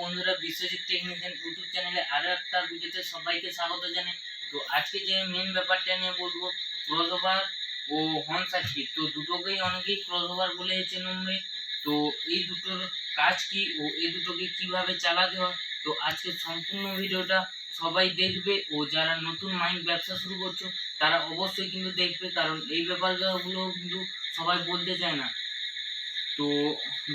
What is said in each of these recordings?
বন্ধুরা, Biswajit technician YouTube চ্যানেলে আরও একটা ভিডিওতে সবাইকে স্বাগত জানাই। তো আজকে যে মেন ব্যাপারটা নিয়ে বলব ক্রসওভার ও হর্ন তো দুটোকেই অনেকেই ক্রসওভার বলে চেনবে তো এই দুটোর কাজ কি ও এই দুটোকে কীভাবে চালাতে হয়? তো আজকে সম্পূর্ণ ভিডিওটা সবাই দেখবে ও যারা নতুন মাইন্ড ব্যবসা শুরু করছ, তারা অবশ্যই কিন্তু দেখবে, কারণ এই ব্যাপারগুলো কিন্তু সবাই বলতে চায় না। তো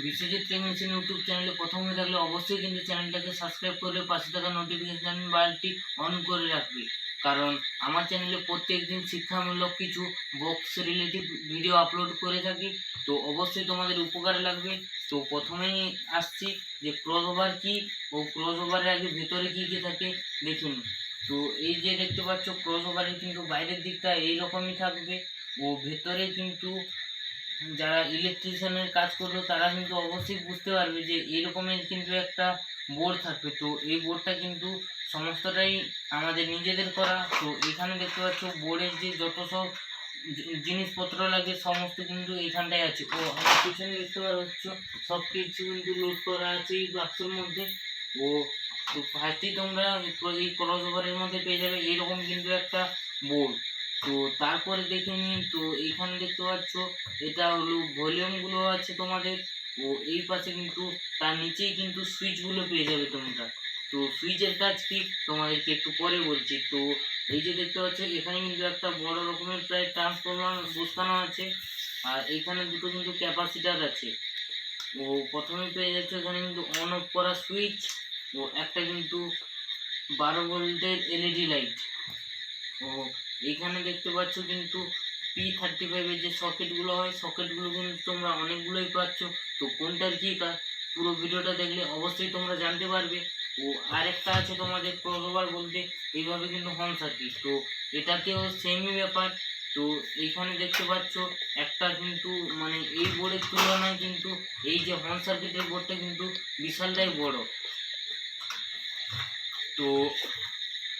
বিশ্বজিৎ টেকনিশিয়ান ইউটিউব চ্যানেলে প্রথম থাকলে অবশ্যই কিন্তু চ্যানেলটাকে সাবস্ক্রাইব করে পাশে থাকা নোটিফিকেশান বালটি অন করে রাখবে। কারণ আমার চ্যানেলে প্রত্যেক দিন শিক্ষামূলক কিছু বক্স রিলেটিভ ভিডিও আপলোড করে থাকি। তো অবশ্যই তোমাদের উপকারে লাগবে। তো প্রথমেই আসছি যে ক্রস ওভার কী ও ক্রস ওভারের আগে ভেতরে কী কী থাকে দেখে নিই। তো এই যে দেখতে পাচ্ছ ক্রস ওভারের কিন্তু বাইরের দিকটা এইরকমই থাকবে। ও ভেতরে কিন্তু যারা ইলেকট্রিশিয়ানের কাজ করবে, তারা কিন্তু অবশ্যই বুঝতে পারবে যে এরকমের কিন্তু একটা বোর্ড থাকবে। তো এই বোর্ডটা কিন্তু সমস্তটাই আমাদের নিজেদের করা। তো এখানে দেখতে পাচ্ছ বোর্ডের যে যত সব জিনিসপত্র লাগে, সমস্ত কিন্তু এখানটায় আছে। ও, আমার পিছনে দেখতে পাচ্ছ সব কিছু কিন্তু লোড করা আছে এই বাক্সের মধ্যে। ও ফার্স্টেই তোমরা এই ক্রস ওভারের মধ্যে পেয়ে যাবে এইরকম কিন্তু একটা বোর্ড তো তারপরে দেখে নিন, তো এইখানে দেখতে পাচ্ছ, এটা হলো ভলিউমগুলো আছে তোমাদের, ও এই পাশে কিন্তু, তার নিচেই কিন্তু সুইচগুলো পেয়ে যাবে তোমরা। তো সুইচের কাজ কি? তোমাদেরকে একটু পরে বলছি। তো এই যে দেখতে পাচ্ছ, এখানে কিন্তু একটা বড় রকমের প্রায় ট্রান্সফরমার বসানো আছে, আর এখানে দুটো কিন্তু ক্যাপাসিটার আছে। ও প্রথমে পেয়ে যাচ্ছে এখানে কিন্তু অন অফ করা সুইচ ও একটা কিন্তু বারো ভোল্টের এলইডি লাইট ও এইখানে দেখতে পাচ্ছ কিন্তু পি থার্টি ফাইভের যে সকেটগুলো হয় সকেটগুলো কিন্তু তোমরা অনেকগুলোই পাচ্ছ। তো কোনটার কী কাজ? পুরো ভিডিওটা দেখলে অবশ্যই তোমরা জানতে পারবে। ও আরেকটা আছে তোমাদের ক্রসওভার বলতে এইভাবে কিন্তু হর্ন সার্কিট তো এটাতেও সেমই ব্যাপার। তো এইখানে দেখতে পাচ্ছ একটা কিন্তু মানে এই বোর্ডের তুলনায় কিন্তু এই যে হর্ন সার্কিটের বোর্ডটা কিন্তু বিশালটাই বড়। তো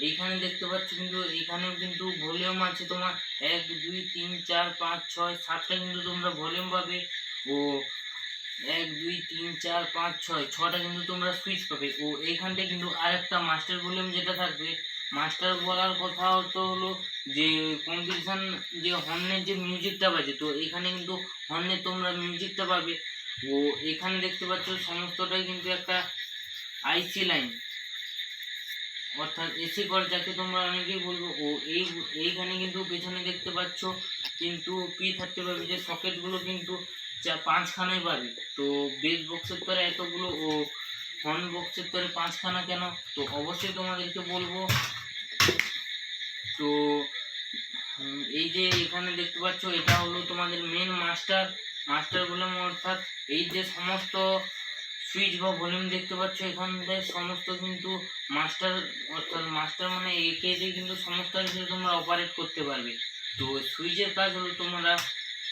এইখানে দেখতে পাচ্ছ কিন্তু, এইখানেও কিন্তু ভলিউম আছে তোমার এক, দুই, তিন, চার, পাঁচ, ছয়, সাতটা কিন্তু তোমরা ভলিউম পাবে। ও, এক, দুই, তিন, চার, পাঁচ, ছয়, ছটা কিন্তু তোমরা সুইচ পাবে। ও, এইখানটায় কিন্তু আরেকটা মাস্টার ভলিউম যেটা থাকবে। মাস্টার বলার কথা তো হলো যে কম্পিটিশান যে হর্নের যে মিউজিকটা বাজে, তো এখানে কিন্তু হর্নে তোমরা মিউজিকটা পাবে। ও, এখানে দেখতে পাচ্ছ সমস্তটাই কিন্তু একটা আইসি লাইন অর্থাৎ এসি কর যাকে তোমরা অনেকেই বলব, ও এই, এইখানে কিন্তু পেছনে দেখতে পাচ্ছ, কিন্তু পি থার্টি ফাইভ যে সকেটগুলো কিন্তু চা, পাঁচখানাই পাবে তো বেস বক্সের তরে এতগুলো, ও হর্ন বক্সের তরে পাঁচখানা কেন? তো অবশ্যই তোমাদেরকে বলব। তো এই যে এখানে দেখতে পাচ্ছ, এটা হলো তোমাদের মেন মাস্টার মাস্টার ভলিউম অর্থাৎ এই যে সমস্ত সুইচ বা ভলিউম দেখতে পাচ্ছ এখানটায় সমস্ত কিন্তু মাস্টার অর্থাৎ মাস্টার মানে একে দিয়ে কিন্তু সমস্ত কিছু তোমরা অপারেট করতে পারবে। তো সুইচের কাজ হলো তোমরা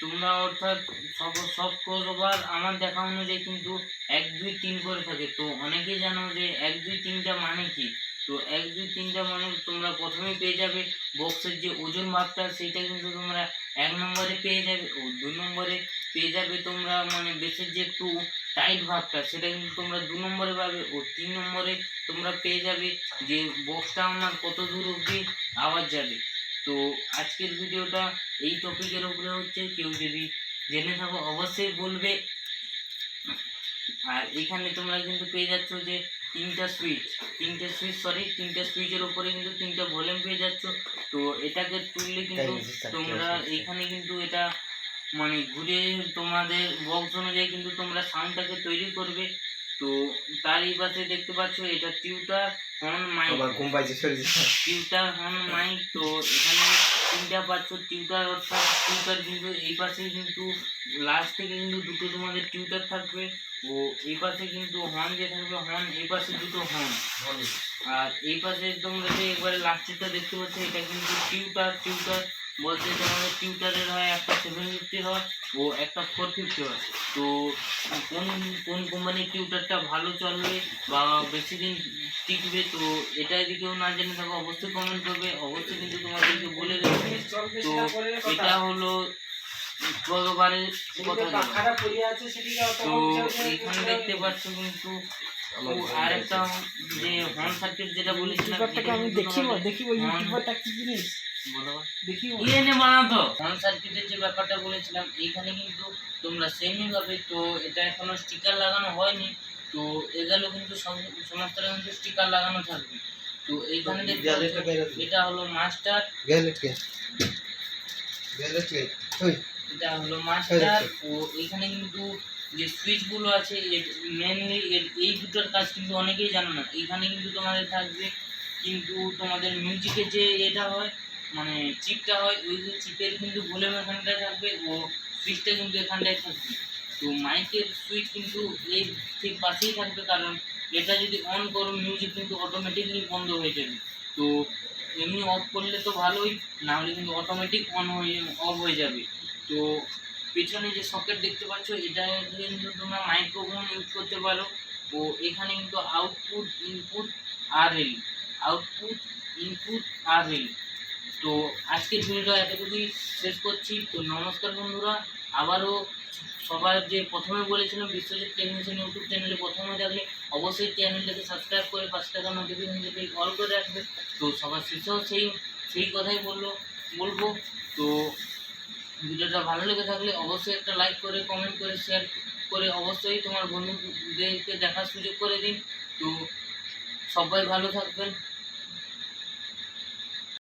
তোমরা অর্থাৎ সব সব ক্রস ওভার আমার দেখা অনুযায়ী কিন্তু এক, দুই, তিন করে থাকে। তো অনেকেই জানো যে এক, দুই, তিনটা মানে কি? তো এক, দুই, তিনটা মানে তোমরা প্রথমে পেয়ে যাবে বক্সের যে ওজন ভাগটা সেইটা কিন্তু তোমরা এক নম্বরে পেয়ে যাবে, ও দুই নম্বরে পেয়ে যাবে তোমরা মানে বেসের যে একটু টাইট ভাগটা সেটা কিন্তু তোমরা দু নম্বরে পাবে ও তিন নম্বরে তোমরা পেয়ে যাবে যে বক্সটা আমার কত দূর অবধি আওয়াজ যাবে। তো আজকের ভিডিওটা এই টপিকের উপরে হচ্ছে কেউ যদি জেনে থাকো অবশ্যই বলবে। আর এখানে তোমরা কিন্তু পেয়ে যাচ্ছ যে তিনটা সুইচ তিনটে সুইচ সরি তিনটে সুইচের উপরে কিন্তু তিনটে ভলিউম পেয়ে যাচ্ছ। তো এটাকে তুললে কিন্তু তোমরা এখানে কিন্তু এটা মানে ঘুরে তোমাদের বক্স অনুযায়ী কিন্তু তোমরা সাউন্ডটাকে তৈরি করবে। তো তার এই পাশে দেখতে পাচ্ছ এটা tweeter horn mic tweeter horn mic তো এখানে তিনটা পাচ্ছ টিউটার অর্থাৎ টিউটার কিন্তু এই পাশে কিন্তু লাস্ট থেকে কিন্তু দুটো তোমাদের টিউটার থাকবে। ও এই পাশে কিন্তু হর্ন যে থাকবে হর্ন এই পাশে দুটো হর্ন আর এই পাশে তোমরা যে একবারে লাস্টেরটা দেখতে পাচ্ছ এটা কিন্তু টিউটার টিউটার বলতে তোমাদের টিউটারের হয় একটা সেভেন ফিফটির হয় ও একটা ফোর ফিফটি হয়। তো কোন কোন কোম্পানির টিউটারটা ভালো চলবে বা বেশি দিন টিকবে তো এটা যদি কেউ না জেনে থাকো অবশ্যই কমেন্ট করবে। অবশ্যই কিন্তু তোমাদেরকে বলে দেবে। তো এটা হলো ক্রসওভারের কথা তো এইখানে দেখতে পাচ্ছ কিন্তু ও আর একটা যে হর্ন সার্কিট যেটা বলেছিলাম দেখিব দেখিব হর্ন- কি জিনিস? বলো। দেখিব ইয়ে বানাতো। সার্কিটের যে ব্যাপারটা বলেছিলাম এইখানে কিন্তু তোমরা সেমই ভাবে তো এটা এখনও স্টিকার লাগানো হয়নি তো এগুলো কিন্তু সমস্তটা কিন্তু স্টিকার লাগানো থাকবে। তো এইখানে দেখতে গ্যালেটটা পাচ্ছ, বাইরে দিন। এটা হলো মাস্টার গ্যালেট কে? গ্যালেট কে? ওই। এটা হলো মাস্টার ও এখানে কিন্তু যে সুইচগুলো আছে মেনলি এই দুটোর কাজ কিন্তু অনেকেই জানো না। এখানে কিন্তু তোমাদের থাকবে কিন্তু তোমাদের মিউজিকের যে এটা হয় মানে চিপটা হয় ওই যে চিপের কিন্তু ভলিউম এখানটায় থাকবে ও সুইচটা কিন্তু এখানটায় থাকবে। তো মাইকের সুইচ কিন্তু এই ঠিক পাশেই থাকবে কারণ এটা যদি অন করো মিউজিক কিন্তু অটোমেটিকলি বন্ধ হয়ে যাবে। তো এমনি অফ করলে তো ভালোই না হলে কিন্তু অটোমেটিক অন হয়ে অফ হয়ে যাবে। তো পেছনে যে সকেট দেখতে পাচ্ছ, এটা কিন্তু তোমরা মাইক্রোফোন ইউজ করতে পারো। ও এখানে কিন্তু output input R L output input R L তো আজকের ভিডিওটা এতটুকুই শেষ করছি। তো নমস্কার বন্ধুরা, আবারও সবার যে প্রথমে বলেছিলাম, বিশ্বজিৎ টেকনিশিয়ান ইউটিউব চ্যানেলে প্রথমে দেখলে অবশ্যই চ্যানেলটাকে সাবস্ক্রাইব করে নোটিফিকেশন থেকে অল করে রাখবে। তো সবার শেষেও সেই সেই কথাই বলল, বলব। তো ভিডিওটা ভালো লেগে থাকলে অবশ্যই একটা লাইক করে কমেন্ট করে শেয়ার করে অবশ্যই তোমার বন্ধুদেরকে দেখার সুযোগ করে দিন। তো সবাই ভালো থাকবেন।